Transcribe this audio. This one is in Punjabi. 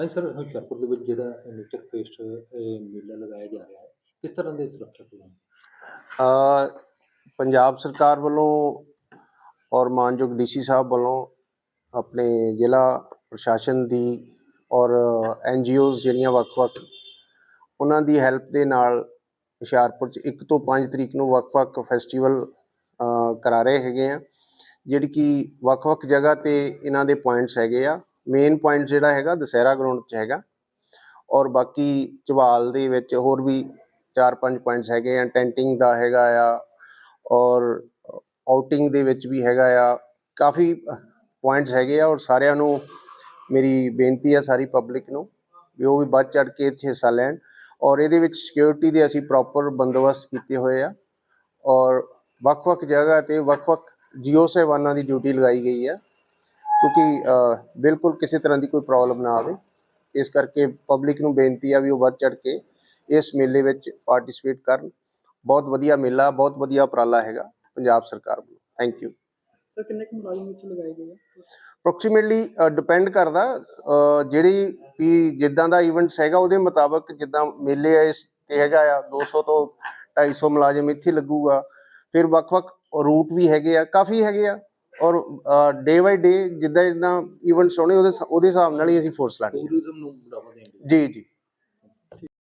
ਹਾਂਜੀ ਸਰ, ਹੁਸ਼ਿਆਰਪੁਰ ਦੇ ਵਿੱਚ ਜਿਹੜਾ ਨੇਚਰ ਫੇਸਟ ਮੇਲਾ ਲਗਾਇਆ ਜਾ ਰਿਹਾ ਹੈ। ਕਿਸ ਤਰ੍ਹਾਂ ਦੇ ਸੁਰੱਖਿਆ ਪ੍ਰਬੰਧ ਪੰਜਾਬ ਸਰਕਾਰ ਵੱਲੋਂ ਔਰ ਮਾਨਯੋਗ ਡੀਸੀ ਸਾਹਿਬ ਵੱਲੋਂ ਆਪਣੇ ਜ਼ਿਲ੍ਹਾ ਪ੍ਰਸ਼ਾਸਨ ਦੀ ਔਰ ਐਨ ਐਨਜੀਓਜ਼ ਜਿਹੜੀਆਂ ਵੱਖ-ਵੱਖ, ਉਹਨਾਂ ਦੀ ਹੈਲਪ ਦੇ ਨਾਲ ਹੁਸ਼ਿਆਰਪੁਰ 'ਚ 1 ਤੋਂ 5 ਤਰੀਕ ਨੂੰ ਵੱਖ-ਵੱਖ ਫੈਸਟੀਵਲ ਕਰਾ ਰਹੇ ਹੈਗੇ ਆ, ਜਿਹੜੀ ਕਿ ਵੱਖ-ਵੱਖ ਜਗ੍ਹਾ ਤੇ ਇਹਨਾਂ ਦੇ ਪੁਆਇੰਟਸ ਹੈਗੇ ਆ। ਮੇਨ ਪੁਆਇੰਟ ਜਿਹੜਾ ਹੈਗਾ, ਦਸਹਿਰਾ ਗਰਾਊਂਡ 'ਚ ਹੈਗਾ। ਔਰ ਬਾਕੀ ਝਵਾਲ ਦੇ ਵਿੱਚ ਹੋਰ ਵੀ ਚਾਰ ਪੰਜ ਪੁਆਇੰਟਸ ਹੈਗੇ ਆ। ਟੈਂਟਿੰਗ ਦਾ ਹੈਗਾ ਆ ਔਰ ਆਊਟਿੰਗ ਦੇ ਵਿੱਚ ਵੀ ਹੈਗਾ ਆ। ਕਾਫੀ ਪੁਆਇੰਟਸ ਹੈਗੇ ਆ ਔਰ ਸਾਰਿਆਂ ਨੂੰ ਮੇਰੀ ਬੇਨਤੀ ਆ ਸਾਰੀ ਪਬਲਿਕ ਨੂੰ ਵੀ ਉਹ ਵੀ ਵੱਧ ਚੜ ਕੇ ਇੱਥੇ ਹਿੱਸਾ ਲੈਣ। ਔਰ ਇਹਦੇ ਵਿੱਚ ਸਿਕਿਉਰਿਟੀ ਦੇ ਅਸੀਂ ਪ੍ਰੋਪਰ ਬੰਦੋਬਸਤ ਕੀਤੇ ਹੋਏ ਆ। ਔਰ ਵੱਖ-ਵੱਖ ਜਗ੍ਹਾ ਤੇ ਵੱਖ-ਵੱਖ ਜੀਓ ਸੇਵਾਨਾਂ ਦੀ ਡਿਊਟੀ ਲਗਾਈ ਗਈ ਆ। ਕਿਉਂਕਿ ਬਿਲਕੁਲ ਕਿਸੇ ਤਰ੍ਹਾਂ ਦੀ ਕੋਈ ਪ੍ਰੋਬਲਮ ਨਾ ਆਵੇ। ਇਸ ਕਰਕੇ ਪਬਲਿਕ ਨੂੰ ਬੇਨਤੀ ਆ ਵੀ ਉਹ ਵੱਧ ਚੜ ਕੇ ਇਸ ਮੇਲੇ ਵਿੱਚ ਪਾਰਟਿਸਿਪੇਟ ਕਰਨ। ਬਹੁਤ ਵਧੀਆ ਮੇਲਾ ਬਹੁਤ ਵਧੀਆ ਉਪਰਾਲਾ ਹੈਗਾ ਪੰਜਾਬ ਸਰਕਾਰ ਵੱਲੋਂ। ਥੈਂਕ ਯੂ ਸਰ ਕਿੰਨੇ ਕੁ ਮੁਲਾਜ਼ਮ ਵਿੱਚ ਲਗਾਏ ਗਏ ਆ? ਅਪਰੋਕਸੀਮੇਟਲੀ ਡਿਪੈਂਡ ਕਰਦਾ ਜਿਹੜੀ ਵੀ ਜਿੱਦਾਂ ਦਾ ਇਵੈਂਟਸ ਹੈਗਾ ਉਹਦੇ ਮੁਤਾਬਕ ਜਿੱਦਾਂ ਮੇਲੇ ਆ ਇਸ ਤੇ ਹੈਗਾ ਆ 200 ਤੋਂ 250 ਮੁਲਾਜ਼ਮ ਇੱਥੇ ਲੱਗੂਗਾ। ਫਿਰ ਵੱਖ-ਵੱਖ ਰੂਟ ਵੀ ਹੈਗੇ ਆ ਕਾਫੀ ਹੈਗੇ ਆ। ਔਰ ਡੇ ਬਾਈ ਡੇ ਜਿੱਦਾਂ ਜਿੱਦਾਂ ਇਵੈਂਟਸ ਹੋਣੇ ਉਹਦੇ ਉਹਦੇ ਹਿਸਾਬ ਨਾਲ ਹੀ ਅਸੀਂ ਫੋਰਸ ਲਾਣੀ ਟੂਰਿਜ਼ਮ ਨੂੰ ਬੜਾਵਾ ਦੇਣ ਲਈ। ਜੀ ਜੀ।